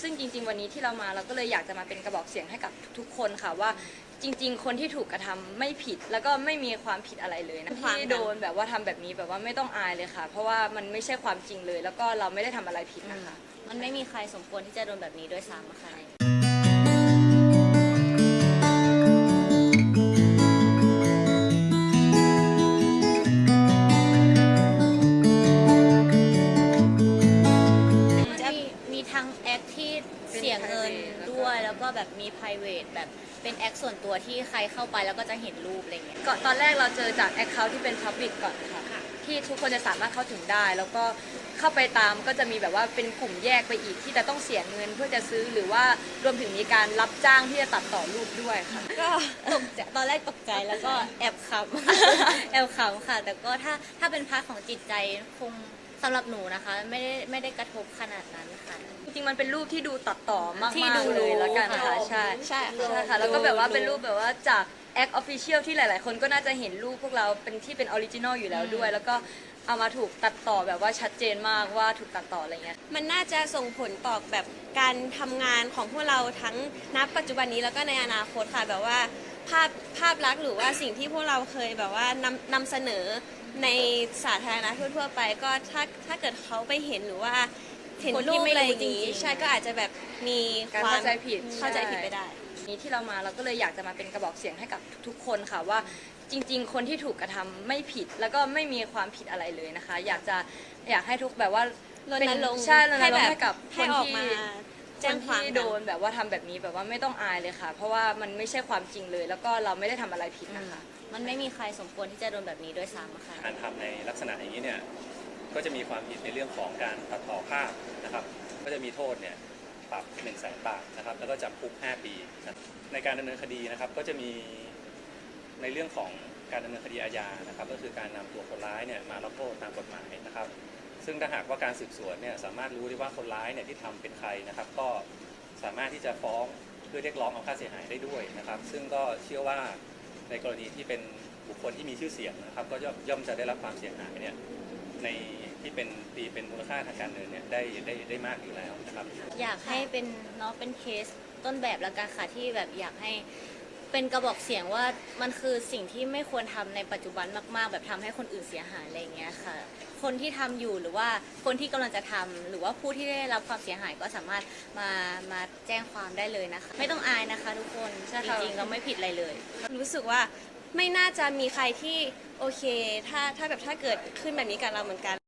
ซึ่งจริง ๆ วันนี้ที่เรามาเราก็เลยอยากจะมาเป็นกระบอกเสียงให้กับทุกๆคนค่ะว่าจริง ๆ คนที่ถูกกระทำไม่ผิดแล้วก็ไม่มีความผิดอะไรเลยนะความที่โดนแบบว่าทำแบบนี้แบบว่าไม่ต้องอายเลยค่ะ เพราะว่ามันไม่ใช่ความจริงเลย แล้วก็เราไม่ได้ทำอะไรผิดนะคะ มันไม่มีใครสมควรที่จะโดนแบบนี้ด้วยซ้ำอะค่ะจะ แบบมี private แบบเป็นแอคส่วนตัวที่ใครเข้าไปแล้วก็จะเห็นรูปอะไรเงี้ยก่อนตอนแรกเราเจอจากแอคเคาท์ที่เป็น Public ก่อนค่ะที่ทุกคนจะสามารถเข้าถึงได้ แล้วก็เข้าไปตามก็จะมีแบบว่าเป็นกลุ่มแยกไปอีกที่จะต้องเสียเงินเพื่อจะซื้อหรือว่ารวมถึงมีการรับจ้างที่จะตัดต่อรูปด้วยค่ะ ก็ตกใจตอนแรกตกใจแล้วก็แอบขำแอบขำค่ะ แต่ก็ถ้าถ้าเป็นพาร์ทของจิตใจคง สำหรับหนูนะคะ ไม่ได้ไม่ได้กระทบขนาดนั้นค่ะ จริงๆมันเป็นรูปที่ดูตัดต่อมากที่ๆดูเลยแล้วกันค่ะรู้ใช่ใช่ใช่ค่ะแล้วก็แบบว่าเป็นรูปแบบว่าจากแอคออฟฟิเชียลที่หลาย ๆ คนก็น่าจะเห็นรูปพวกเราเป็นที่เป็นออริจินอลอยู่แล้วด้วย แล้วก็เอามาถูกตัดต่อแบบว่าชัดเจนมากว่าถูกตัดต่ออะไรเงี้ย มันน่าจะส่งผลต่อแบบการทำงานของพวกเราทั้งนับปัจจุบันนี้แล้วก็ในอนาคตค่ะแบบว่าภาพภาพลักษณ์หรือว่าสิ่งที่พวกเราเคยแบบว่านำนำเสนอ ในสาธารณะทั่วๆไปก็ถ้าถ้าเกิดเขาไปเห็นหรือว่าเห็นคนที่รูปไม่อะไรรู้อย่างนี้จริงๆ ใช่ก็อาจจะแบบมีการความเข้าใจผิดเข้าใจผิดไปได้ นี้ที่เรามาเราก็เลยอยากจะมาเป็นกระบอกเสียงให้กับทุกๆคนค่ะว่าจริง ๆ คนที่ถูกกระทำไม่ผิดแล้วก็ไม่มีความผิดอะไรเลยนะคะ อยากจะอยากให้ทุกแบบว่ารณรงค์ใช่รณให้รงแบบค์ให้กับคให้นออกที่มาค แจ้นงความที่กันโดนแบบว่าทำแบบนี้แบบว่าไม่ต้องอายเลยค่ะ เพราะว่ามันไม่ใช่ความจริงเลย แล้วก็เราไม่ได้ทำอะไรผิดนะคะ มันไม่มีใครสมควรที่จะโดนแบบนี้ด้วยซ้ำอะค่ะ การทำในลักษณะอย่างนี้เนี่ยก็จะมีความผิดในเรื่องของการตัดต่อภาพนะครับ ก็จะมีโทษเนี่ยปรับ1 0 0 0 0แสนบาทนะครับ แล้วก็จำคุก 5 ปีนะในการดำเนินคดีนะครับ ก็จะมีในเรื่องของการดำเนินคดีอาญานะครับ ก็คือการนำตัวคนร้ายเนี่ยมารับโทษตามกฎหมายนะครับ ซึ่งถ้าหากว่าการสืบสวนเนี่ยสามารถรู้ได้ว่าคนร้ายเนี่ยที่ทำเป็นใครนะครับ ก็สามารถที่จะฟ้องเพื่อเรียกร้องเอาค่าเสียหายได้ด้วยนะครับ ซึ่งก็เชื่อว่าในกรณีที่เป็นบุคคลที่มีชื่อเสียงนะครับ ก็ย่อมย่อมจะได้รับความเสียหายเนี่ยในที่เป็นตีเป็นมูลค่าทางการเงินเนี่ยได้ได้ได้มากอยู่แล้วนะครับ อยากให้เป็นเนาะเป็นเคสต้นแบบละกันค่ะที่แบบอยากให้ เป็นกระบอกเสียงว่ามันคือสิ่งที่ไม่ควรทำในปัจจุบันมาก ๆ แบบทำให้คนอื่นเสียหายอะไรอย่างเงี้ยค่ะ คนที่ทำอยู่หรือว่าคนที่กำลังจะทำหรือว่าผู้ที่ได้รับความเสียหายก็สามารถมามาแจ้งความได้เลยนะคะ ไม่ต้องอายนะคะ ทุกคนใช่จค่ะ ริงๆเราไม่ผิดอะไรเลย รู้สึกว่าไม่น่าจะมีใครที่โอเค ถ้าถ้าแบบถ้าเกิดขึ้นแบบนี้กับเราเหมือนกัน